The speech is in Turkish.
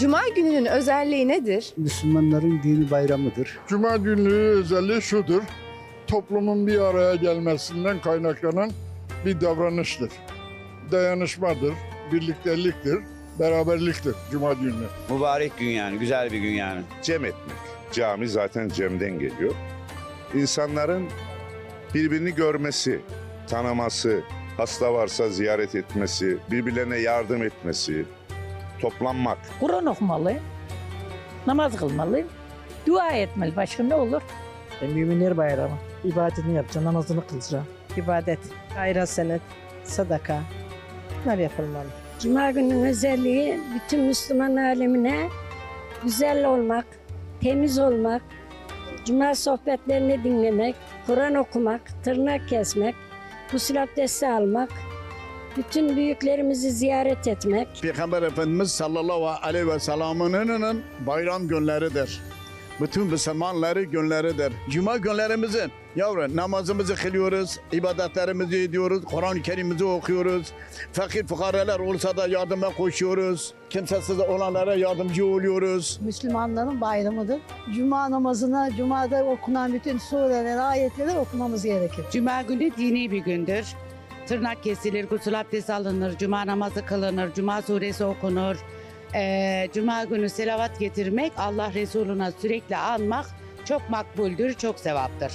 Cuma gününün özelliği nedir? Müslümanların dini bayramıdır. Cuma günlüğü özelliği şudur. Toplumun bir araya gelmesinden kaynaklanan bir davranıştır. Dayanışmadır, birlikteliktir, beraberliktir Cuma günü. Mübarek gün yani, güzel bir gün yani. cem etmek. Cami zaten cemden geliyor. İnsanların birbirini görmesi, tanıması, hasta varsa ziyaret etmesi, birbirlerine yardım etmesi, toplanmak. Kur'an okumalı, namaz kılmalı, dua etmeli. Başka ne olur? E, Müminler bayramı. İbadetini yapacaksın, namazını kılacaksın. ibadet, hayra senet, sadaka bunlar yapılmalı. Cuma günün özelliği bütün Müslüman alemine güzel olmak, temiz olmak, Cuma sohbetlerini dinlemek, Kur'an okumak, tırnak kesmek, gusül abdesti almak, bütün büyüklerimizi ziyaret etmek. Peygamber Efendimiz sallallahu aleyhi ve sellem'in bayram günleridir. Bütün Müslümanların günleridir. Cuma günlerimizin yavrum namazımızı kılıyoruz, ibadetlerimizi ediyoruz, Kur'an-ı Kerim'imizi okuyoruz. Fakir fukaralar olsa da yardıma koşuyoruz. Kimsesiz olanlara yardımcı oluyoruz. Müslümanların bayramıdır. Cuma namazına, Cuma'da okunan bütün sureler, ayetleri okumamız gerekir. Cuma günü dini bir gündür. Tırnak kesilir, gusül abdesti alınır, cuma namazı kılınır, cuma suresi okunur. Ee, cuma günü selavat getirmek, Allah Resuluna sürekli anmak çok makbuldür, çok sevaptır.